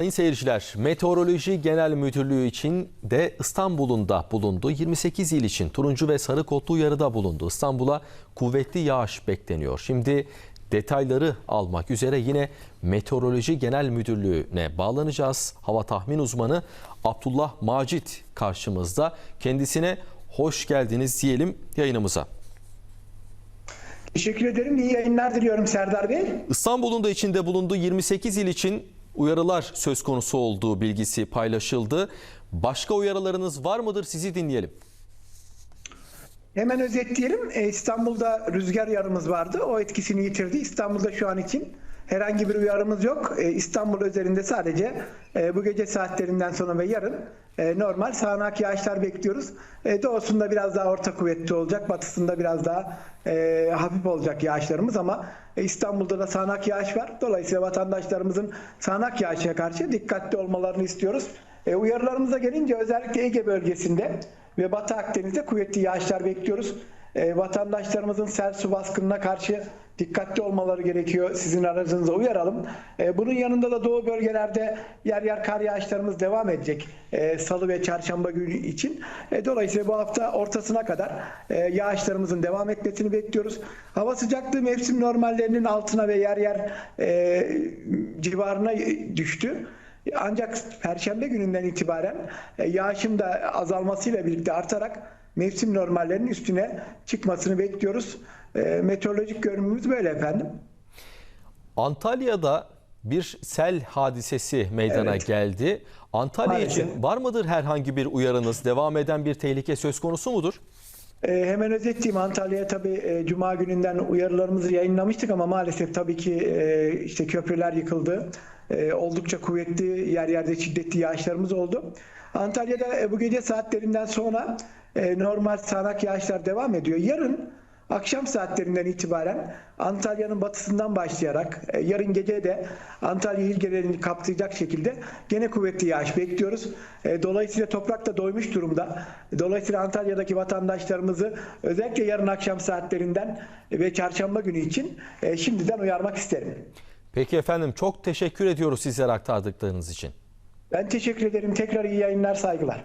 Sayın seyirciler, Meteoroloji Genel Müdürlüğü için de İstanbul'un da bulundu. 28 il için turuncu ve sarı kodlu uyarıda bulundu. İstanbul'a kuvvetli yağış bekleniyor. Şimdi detayları almak üzere yine Meteoroloji Genel Müdürlüğü'ne bağlanacağız. Hava tahmin uzmanı Abdullah Macit karşımızda. Kendisine hoş geldiniz diyelim yayınımıza. Teşekkür ederim. İyi yayınlar diliyorum Serdar Bey. İstanbul'un da içinde bulunduğu 28 il için uyarılar söz konusu olduğu bilgisi paylaşıldı. Başka uyarılarınız var mıdır? Sizi dinleyelim. Hemen özetleyelim. Ee, İstanbul'da rüzgar uyarımız vardı. O etkisini yitirdi. İstanbul'da şu an için herhangi bir uyarımız yok. Ee, İstanbul üzerinde sadece e, bu gece saatlerinden sonra ve yarın e, normal sağanak yağışlar bekliyoruz. E, doğusunda biraz daha orta kuvvetli olacak. Batısında biraz daha e, hafif olacak yağışlarımız ama e, İstanbul'da da sağanak yağış var. Dolayısıyla vatandaşlarımızın sağanak yağışa karşı dikkatli olmalarını istiyoruz. E, uyarılarımıza gelince özellikle Ege bölgesinde ve Batı Akdeniz'de kuvvetli yağışlar bekliyoruz. E, vatandaşlarımızın sel su baskınına karşı dikkatli olmaları gerekiyor. Sizin aracınıza uyaralım. E, bunun yanında da doğu bölgelerde yer yer kar yağışlarımız devam edecek. E, Salı ve çarşamba günü için. E, dolayısıyla bu hafta ortasına kadar e, yağışlarımızın devam etmesini bekliyoruz. Hava sıcaklığı mevsim normallerinin altına ve yer yer e, civarına düştü. Ancak Perşembe gününden itibaren e, yağışın da azalmasıyla birlikte artarak mevsim normallerinin üstüne çıkmasını bekliyoruz. E, Meteorolojik görünümümüz böyle efendim. Antalya'da bir sel hadisesi meydana Evet. geldi. Antalya Maalesef. için var mıdır herhangi bir uyarınız? Devam eden bir tehlike söz konusu mudur? E, hemen özetleyeyim Antalya'ya tabii e, Cuma gününden uyarılarımızı yayınlamıştık ama maalesef tabii ki e, işte köprüler yıkıldı. E, oldukça kuvvetli yer yerde şiddetli yağışlarımız oldu. Antalya'da e, bu gece saatlerinden sonra e, normal sağanak yağışlar devam ediyor. Yarın akşam saatlerinden itibaren Antalya'nın batısından başlayarak e, yarın gece de Antalya il genelini kapsayacak şekilde gene kuvvetli yağış bekliyoruz. E, Dolayısıyla toprak da doymuş durumda. Dolayısıyla Antalya'daki vatandaşlarımızı özellikle yarın akşam saatlerinden ve çarşamba günü için e, şimdiden uyarmak isterim. Peki efendim çok teşekkür ediyoruz sizlere aktardıklarınız için. Ben teşekkür ederim. Tekrar iyi yayınlar, saygılar.